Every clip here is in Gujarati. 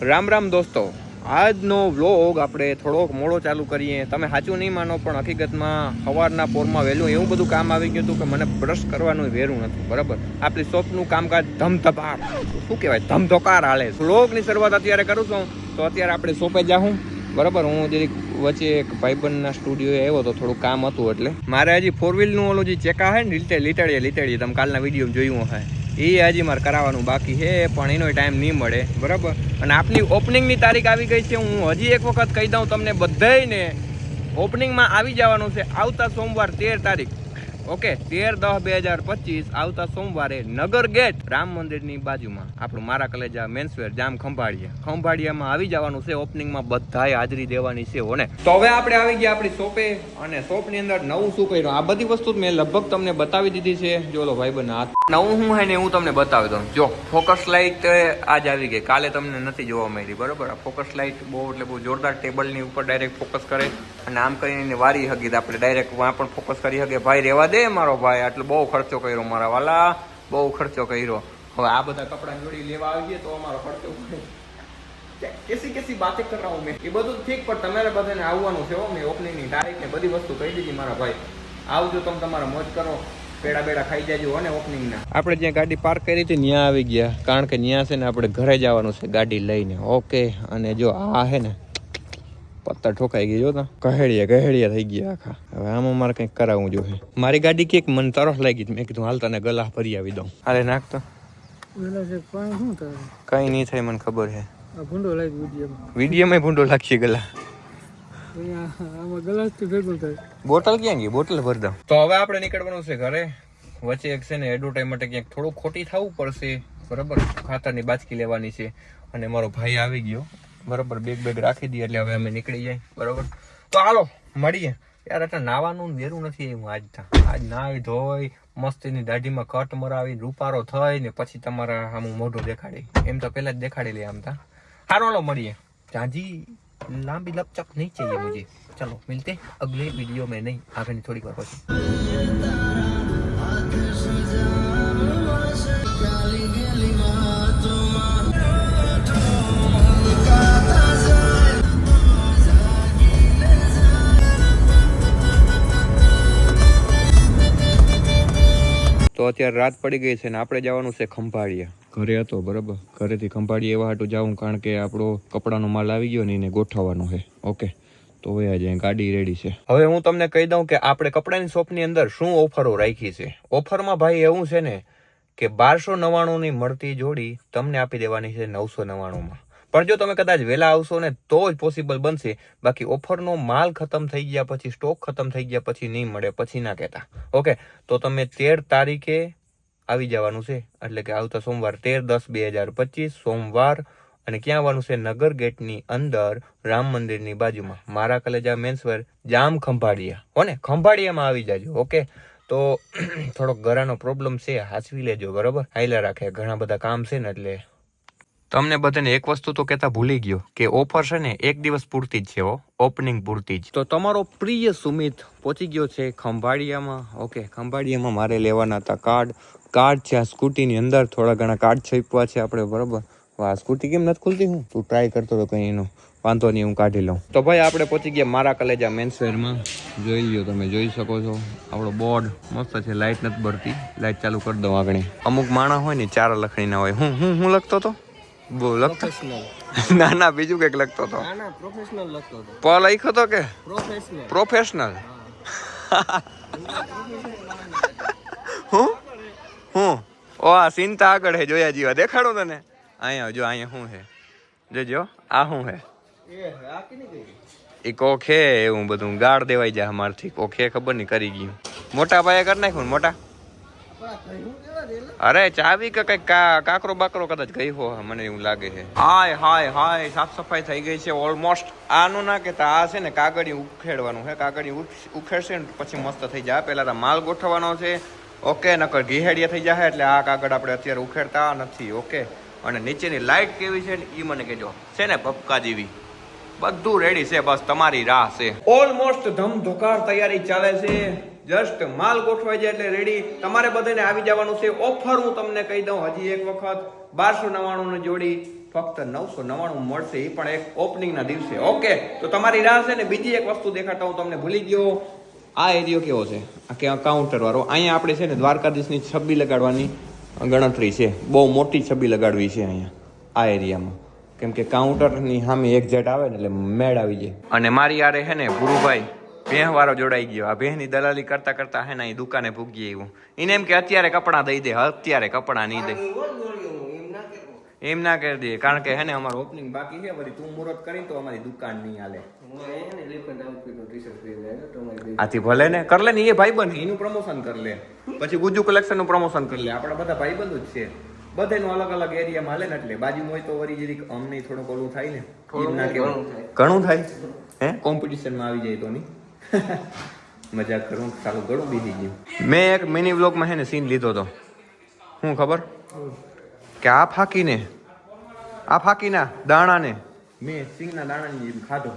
રામ રામ દોસ્તો, આજનો વ્લોગ આપણે થોડોક મોડો ચાલુ કરીએ. તમે સાચું નહીં માનો, પણ હકીકતમાં સવારના પોરમાં વહેલું એવું બધું કામ આવી ગયું હતું કે મને બ્રશ કરવાનું વેરું નથી બરાબર? આપણી શોપનું કામકાજ ધમધપાટ શું કહેવાય? ધમધોકાર હાલે. વ્લોગની શરૂઆત અત્યારે કરું છું, તો અત્યારે આપણે શોપે જાઉં બરાબર? હું જે વચ્ચે એક ભાઈબંધના સ્ટુડિયોએ આવ્યો તો થોડું કામ હતું એટલે. મારે હજી ફોર વ્હીલનું ઓલું જે ચેકા હે ને, લીટે લીટાડીએ લીટાડીએ તમે કાલના વીડિયો જોયું હશે. એ હજી મારે કરાવવાનું બાકી છે, પણ એનો ટાઈમ નહીં મળે, બરાબર? અને આપની ઓપનિંગની તારીખ આવી ગઈ છે, હું હજી એક વખત કહી દઉં તમને બધાને ઓપનિંગમાં આવી જવાનું છે આવતા સોમવાર તેર તારીખ. ઓકે, તેર દસ બે હજાર પચીસ આવતા સોમવારે નગર ગેટ રામ મંદિરની બાજુમાં, આપણું મારા કલેજા મેન્સવેર જામ ખંભાળિયા. ખંભાળિયામાં આવી જવાનું છે, ઓપનિંગમાં બધાએ હાજરી દેવાની છે, હોને? તો હવે આપણે આવી ગયા આપણી શોપે, અને શોપની અંદર નવું શું કર્યું? આ બધી વસ્તુ મેં લગભગ તમને બતાવી દીધી છે. જો લો ભાઈ બને હાથ નવું હું હે ને હું તમને બતાવી દઉં. જો, ફોકસ લાઇટ આજ આવી ગઈ. કાલે તમને નથી જોવા મળી, બરોબર? આ ફોકસ લાઇટ બહુ એટલે બહુ જોરદાર ટેબલની ઉપર ડાયરેક્ટ ફોકસ કરે, અને આમ કરીને વારી હગી, આપણે ડાયરેક્ટ વાં પણ ફોકસ કરી શકીએ ભાઈ રહેવા દે. મારો ભાઈ આટલો બહુ ખર્ચો કર્યો મારા વાલા બહુ ખર્ચો કર્યો. હવે આ બધા કપડાં જોડી લેવા આવીએ તો અમારો ખર્ચો કેસી કેસી બાતે કર રહા હું મેં. એ બધું ઠીક પણ તમારે બધાને આવવાનું છે હો. મેં ઓપનિંગની તારીખ ને બધી વસ્તુ કહી દીધી મારા ભાઈ. આવજો તમે તમારા મોજ કરો. પેડા બેડા ખાઈ જાજો અને ઓપનિંગના આપણે જ્યાં ગાડી પાર્ક કરી હતી ત્યાં આવી ગયા. કારણ કે ત્યાં છે ને આપણે ઘરે જવાનું છે ગાડી લઈને. ઓકે અને જો આ છે ને પત્તા ઠોકાઈ ગઈ જો તો. કહેડિયા કહેડિયા થઈ ગયા આખા. હવે આમાં મારે કંઈક કરાવવું જોઈએ. મારી ગાડી ક્યાંક મને તરફ લાગી મેં કીધું હાલ તને ગલા ભરી આવી દઉં. હાલે નાખતો કઈ નહીં થાય મને ખબર છે. ભૂંડો લાગે વિડીયોમાં. વિડીયોમાં ભૂંડો લાગશે ગલા બોટલ ક્યાં ગઈ? બોટલ ભર દઉં. તો હવે આપણે નીકળવાનું છે ઘરે. વચ્ચે એક છે ને એડવર્ટાઈઝ માટે ક્યાંક થોડું ખોટી થવું પડશે. બરાબર? ખાતરની બાચકી લેવાની છે. અને મારો ભાઈ આવી ગયો. બરોબર બેગ બેગ રાખી દઈએ એટલે હવે અમે નીકળી જાય, બરોબર? તો હાલો, મળીએ. યાર, એટલે નાવાનું વેરું નથી હું આજ આજ નાવી ધોઈ, મસ્તીની દાઢીમાં કટ મરાવી રૂપારો થઈ ને પછી તમારા આમ મોઢું દેખાડી. એમ તો પહેલાં જ દેખાડી લઈએ આમ તા. હારો હાલો, મળીએ. જાજી, લાંબી લપચપ નહીં ચાહીએ મુજે. ચલો, મિલતે. અગલે વીડિયો મેં નહીં, આગળની થોડીક વાર પછી. તો અત્યારે રાત પડી ગઈ છે ને આપણે જવાનું છે ખંભાળિયા. ઘરે હતો, બરાબર? ઘરેથી ખંભાળિયા એવા હાટું જાઉં કારણ કે આપણો કપડાનો માલ આવી ગયો ને એને ગોઠવવાનો છે. ઓકે. તો હવે આજે ગાડી રેડી છે. હવે હું તમને કહી દઉં કે આપણે કપડાની શોપની અંદર શું ઓફરો રાખી છે. ઓફરમાં ભાઈ એવું છે ને કે બારસો નવ્વાણુંની મળતી જોડી તમને આપી દેવાની છે નવસો નવ્વાણુંમાં. પણ જો તમે કદાચ વહેલા આવશો ને, તો જ પોસિબલ બનશે. બાકી ઓફરનો માલ ખતમ થઈ ગયા પછી, સ્ટોક ખતમ થઈ ગયા પછી નહીં મળે, પછી ના કહેતા. ઓકે, તો તમે તેર તારીખે આવી જવાનું છે. એટલે કે આવતા સોમવાર તેર દસ બે હજાર પચીસ, સોમવાર અને ક્યાં આવવાનું છે? નગર ગેટની અંદર, રામ મંદિરની બાજુમાં. મારા કલેજા મેન્સવેર જામ ખંભાળિયા. હો ને, ખંભાળિયામાં આવી જાજો, ઓકે? તો થોડોક ગરાનો પ્રોબ્લેમ છે હાચવી લેજો, બરાબર? હાઈલા રાખે, ઘણા બધા કામ છે ને એટલે તમને બધાને એક વસ્તુ તો કહેતા ભૂલી ગયો કે ઓફર છે ને એક દિવસ પૂરતી જ છે ઓપનિંગ પૂરતી જ. તો તમારો પ્રિય સુમિત પહોંચી ગયો છે ખંભાળિયામાં. ઓકે ખંભાળિયામાં મારે લેવાના હતા કાર્ડ. કાર્ડ છે, આ સ્કૂટીની અંદર થોડા ઘણા કાર્ડ છપ્યા છે આપણે, બરાબર? આ સ્કૂટી કેમ નથી ખુલતી હું? તું ટ્રાય કરતો હતો કંઈ એનો. વાંધો નહીં, હું કાઢી લઉં. તો ભાઈ આપણે પહોંચી ગયા મારા કલેજા મેન્સવેરમાં જોઈ લ્યો તમે, જોઈ શકો છો. આપણો બોર્ડ મસ્ત છે લાઇટ નથી બળતી લાઇટ ચાલુ કરી દઉં આગળ. અમુક માણસ હોય ને, ચાર લખણીના હોય. હું હું હું લખતો હતો બહુ લખતો? ના ના બીજું કંઈક લખતો હતો. પ્રોફેશનલ લખતો હતો. પ લખ્યો હતો કે? પ્રોફેશનલ પ્રોફેશનલ હું. હું? ઓ આ ચિંતા આગળ હે જોયા જીવા. દેખાડો તને. અહીંયા જો અહીંયા શું હે. જોજો આ શું હે. એ કોખે એવું બધું ગાળ દેવાઈ જાય અમારથી. કોખે ખબર નહીં કરી ગયું. મોટા પાયે કરી નાખ્યું મોટા? અરે ચાવી કે કઈ કાકરો બાકરો કદાચ ગઈ હો મને એવું લાગે છે. હાય હાય હાય, સાફ સફાઈ થઈ ગઈ છે ઓલમોસ્ટ. આનું ના કેતા આ છે ને કાગળિયું ઉખેડવાનું છે, કાગળિયું ઉખેડશે ને પછી મસ્ત થઈ જાય. પેલા માલ ગોઠવવાનો છે, ઓકે, નકર ઘીહેડિયા થઈ જાય એટલે આ કાગળ આપણે અત્યારે ઉખેડતા નથી, ઓકે. અને નીચેની લાઈટ કેવી છે ને એ મને કહેજો. છે ને ભપકા જેવી. બધું રેડી છે, બસ તમારી રાહ છે. ઓલમોસ્ટ ધમધોકાર તૈયારી ચાલે છે. જસ્ટ માલ ગોઠવાઈ જાય એટલે રેડી તમારે બધાને આવી જવાનું છે. ઓફર હું તમને કહી દઉં. હજી એક વખત બારસો નવ્વાણું ની જોડી ફક્ત નવસો નવ્વાણું મળશે. એ પણ એક ઓપનિંગના દિવસે. ઓકે તો તમારી રાહ છે ને બીજી એક વસ્તુ દેખાતા હું તમને ભૂલી ગયો. આ એરિયો કેવો છે? આ કે કાઉન્ટર વાળો. અહીંયા આપણે છે ને દ્વારકાધીશની છબી લગાડવાની ગણતરી છે. બહુ મોટી છબી લગાડવી છે અહીંયા. આ એરિયામાં. કેમ કે કાઉન્ટરની સામે એક જેટ આવે ને એટલે મેળ આવી જાય. અને મારી યારે છે ને ગુરુભાઈ ભેહ વાળો જોડાઈ ગયો. આ ભેહની દલાલી કરતા કરતા હે ને દુકાને ભૂગી એવું એને એમ કે અત્યારે કપડાં દઈ દે અત્યારે કપડાં નહીં દે. એમ ના કરી દે કારણ કે હે ને અમારું ઓપનિંગ બાકી છે વળી તું મુહૂર્ત કરી તો અમારી દુકાન નહીં હાલે. આથી ભલે ને કર લે ને એ ભાઈબંધ. એનું પ્રમોશન કર લે. પછી ગુજુ કલેક્શનનું પ્રમોશન કરી લે. આપણા બધા ભાઈબંધ જ છે. બધાનું અલગ અલગ એરિયામાં હાલે ને એટલે બાજુ હોય તો વળી જરીક અમને થોડુંક ઓલું થાય ને. એમ ના કહેવાય. ઘણું થાય. હે? કોમ્પિટિશનમાં આવી જાય તો નહીં. મજાક કરું સારું ઘણું બીજી ગયું. મેં એક મિની વ્લોગમાં હે ને સીન લીધો હતો શું ખબર? કે આ ફાકીને આ ફાકીના દાણાને. મેં સિંગના દાણાની જેમ ખાધો.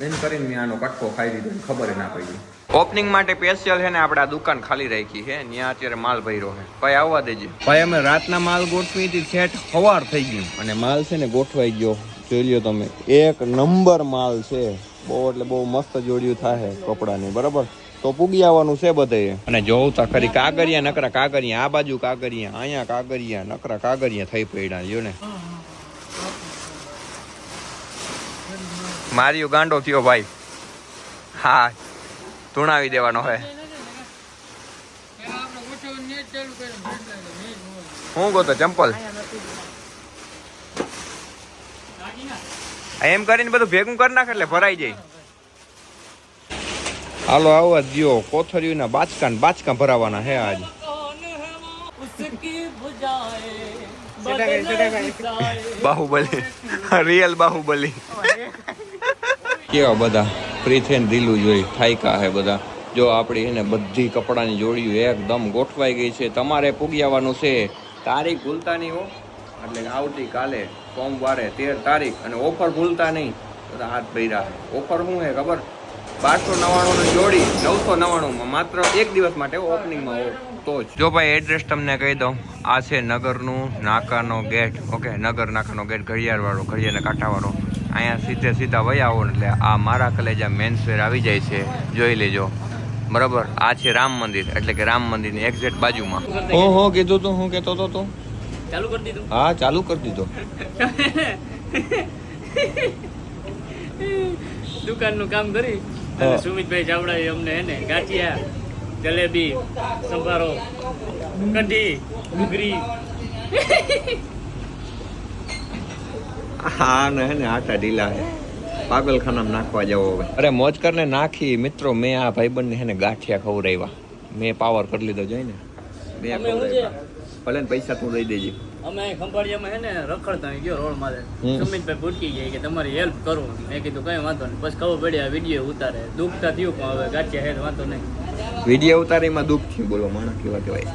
એમ કરીને મેં આનો કટકો ખાઈ લીધો ખબર ના પડી. ઓપનિંગ માટે સ્પેશિયલ છે ને આપણે આ દુકાન ખાલી રાખી છે. ત્યાં અત્યારે માલ ભર્યો છે. ભાઈ આવવા દેજે. ભાઈ અમે રાતના માલ ગોઠવી હતી સેટ સવાર થઈ ગયું. અને માલ છે ને ગોઠવાઈ ગયો. જોઈ લ્યો તમે. એક નંબર માલ છે. બહુ એટલે બહુ મસ્ત જોડિયું થાય કપડાની, બરાબર? તો પૂગી આવવાનું છે બધે અને જોઉં તો ખરી કાગરિયા નકરા કાગરિયા આ બાજુ કાગરિયા અહીંયા કાગરિયા નકરા કાગરિયા થઈ પડ્યા જો ને? માર્યો ગાંડો થયો ભાઈ. હા, ધૂણાવી દેવાનો હે. હું ગોતો, ચંપલ? એમ કરીને બધું ભેગું કરી નાખે એટલે ભરાઈ જાય. હાલો આવવા દો કોથળીઓના બાચકા ને બાચકા ભરાવાના હે આજ. બાહુબલી. રિયલ બાહુબલી. કેવા બધા પ્રીથેન થઈને ઢીલું જોઈ થાયકા હે બધા. જો આપણી એને બધી કપડાની જોડીઓ એકદમ ગોઠવાઈ ગઈ છે. તમારે પૂગી આવવાનું છે. તારીખ ભૂલતા નહીં હો. એટલે કે આવતીકાલે સોમવારે તેર તારીખ અને ઓફર ભૂલતા નહીં. બધા હાથ ભર્યા ઓફર શું છે ખબર? બારસો નવ્વાણુંની જોડી નવસો નવ્વાણુંમાં માત્ર એક દિવસ માટે ઓપનિંગમાં તો જ. જો ભાઈ એડ્રેસ તમને કહી દઉં. આ છે નગરનું નાકાનો ગેટ. ઓકે નગર નાકાનો ગેટ ઘડિયાળવાળો ઘડિયાળના કાંઠાવાળો અહીંયા સીધે સીધા વયા આવો ને એટલે આ મારા કલેજા મેન્સવેર આવી જાય છે. જોઈ લેજો. બરાબર? આ છે રામ મંદિર એટલે કે રામ મંદિરની એક્ઝેક્ટ બાજુમાં. હું હું કીધું તું હું કહેતો તો તું. ચાલુ કરી દીધું? હા ચાલુ કરી દીધો. દુકાનનું કામ કરી અને સુમિતભાઈ ચાવડાએ અમને હે ને ગાંઠિયા જલેબી સંભારો કઢી ડુંગળી હા ને ને આટા ઢીલા હે. પાગલખાનામાં નાખવા જવો હવે. અરે મોજ કરને નાખી. મિત્રો મેં આ ભાઈબંધને હે ને ગાંઠિયા ખવડાવ્યા. મેં પાવર કરી લીધો જોઈને. ખવડાવ્યા ભલે પૈસા તું દઈ દેજે. અમે ખંભાળિયામાં હે ને રખડતા ગયો રોડ હમ. સુમિતભાઈ ભૂટકી ગયા કે તમારી હેલ્પ કરું. મેં કીધું કઈ વાંધો નહીં. પછી ખબર પડી આ વીડિયો ઉતારે. દુઃખતા થયું પણ હવે ગાંઠિયા હે વાંધો નહીં. વીડિયો ઉતારીમાં દુઃખ થયું બોલો માણસ કેવા કહેવાય.